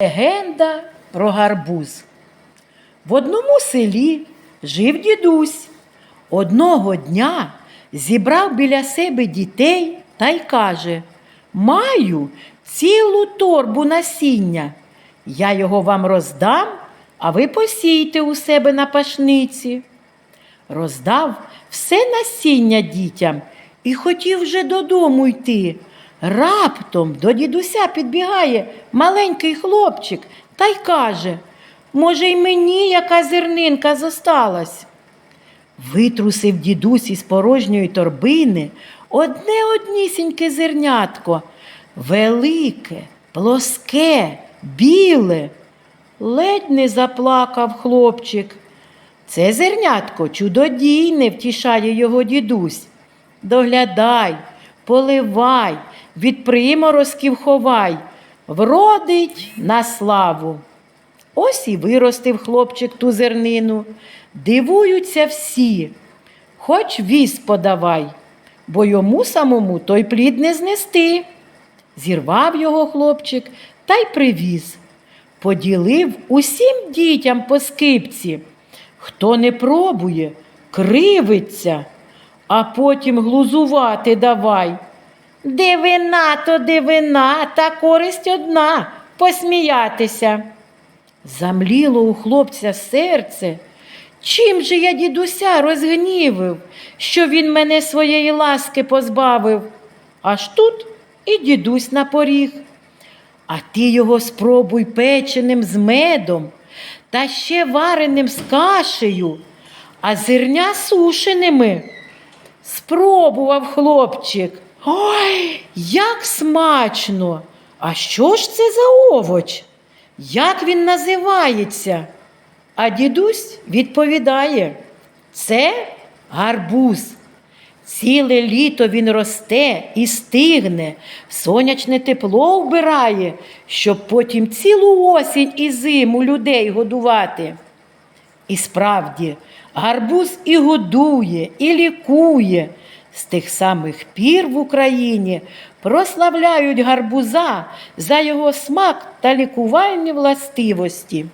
Легенда про гарбуз. В одному селі жив дідусь. Одного дня зібрав біля себе дітей та й каже: Маю цілу торбу насіння. Я його вам роздам, а ви посійте у себе на пашниці. Роздав все насіння дітям і хотів вже додому йти. Раптом до дідуся підбігає маленький хлопчик та й каже, може, й мені яка зернинка зосталась. Витрусив дідусь із порожньої торбини одне однісіньке зернятко, велике, плоске, біле. Ледь не заплакав хлопчик. Це зернятко чудодійне, втішає його дідусь. Доглядай, поливай, від приморозків ховай, вродить на славу. Ось і виростив хлопчик ту зернину. Дивуються всі, хоч віз подавай, бо йому самому той плід не знести. Зірвав його хлопчик та й привіз. Поділив усім дітям по скипці. Хто не пробує, кривиться, а потім глузувати давай. Дивина то дивина, та користь одна посміятися. Замліло у хлопця серце. Чим же я дідуся розгнівив, що він мене своєї ласки позбавив? Аж тут і дідусь на поріг. А ти його спробуй печеним з медом, та ще вареним з кашею, а зерня сушеними. Спробував хлопчик. Ой, як смачно! А що ж це за овоч? Як він називається? А дідусь відповідає: це гарбуз. Ціле літо він росте і стигне, сонячне тепло вбирає, щоб потім цілу осінь і зиму людей годувати. І справді, гарбуз і годує, і лікує. З тих самих пір в Україні прославляють гарбуза за його смак та лікувальні властивості.